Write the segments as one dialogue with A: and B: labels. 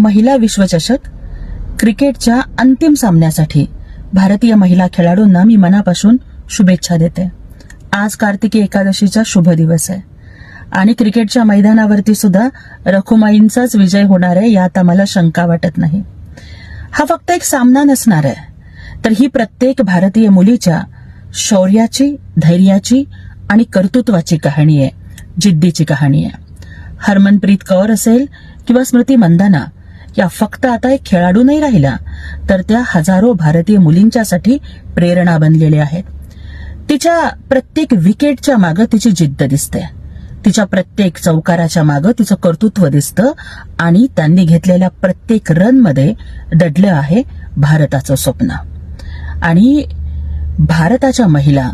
A: महिला विश्वचषक क्रिकेटच्या अंतिम सामन्यासाठी भारतीय महिला खेळाडूंना मी मनापासून शुभेच्छा देते. आज कार्तिकी एकादशीचा शुभ दिवस आहे. आणि क्रिकेटच्या मैदानावरती सुद्धा रखुमाईंचाच विजय होणार आहे यात आम्हाला शंका वाटत नाही. हा फक्त एक सामना नसणार आहे. तर ही प्रत्येक भारतीय मुलीच्या शौर्याची धैर्याची आणि कर्तृत्वाची कहाणी आहे जिद्दीची कहाणी आहे. हरमनप्रीत कौर असेल किंवा स्मृती मंदाना या फक्त आता एक खेळाडू नाही राहिला तर त्या हजारो भारतीय मुलींच्यासाठी प्रेरणा बनलेल्या आहेत. तिच्या प्रत्येक विकेटच्या मागं तिची जिद्द दिसते. तिच्या प्रत्येक चौकाराच्या मागं तिचं कर्तृत्व दिसतं आणि त्यांनी घेतलेल्या प्रत्येक रनमध्ये दडलं आहे भारताचं स्वप्न. आणि भारताच्या महिला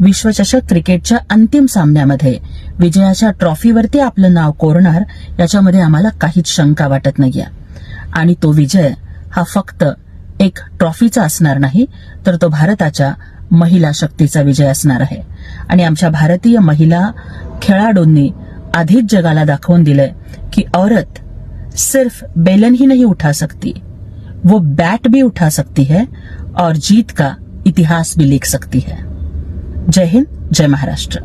A: विश्वचषक क्रिकेटच्या अंतिम सामन्यामध्ये विजयाच्या ट्रॉफीवरती आपलं नाव कोरणार याच्यामध्ये आम्हाला काहीच शंका वाटत नाहीये. आणि तो विजय हा फक्त एक ट्रॉफीचा असणार नाही तर तो भारताच्या महिला शक्तीचा विजय असणार आहे. आणि आमच्या भारतीय महिला खेळाडूंनी आधीच जगाला दाखवून दिलंय की औरत सिर्फ बेलन ही नहीं उठा सकती वो बैट भी उठा सकती है और जीत का इतिहास भी लिख सकती है. जय हिंद जय महाराष्ट्र.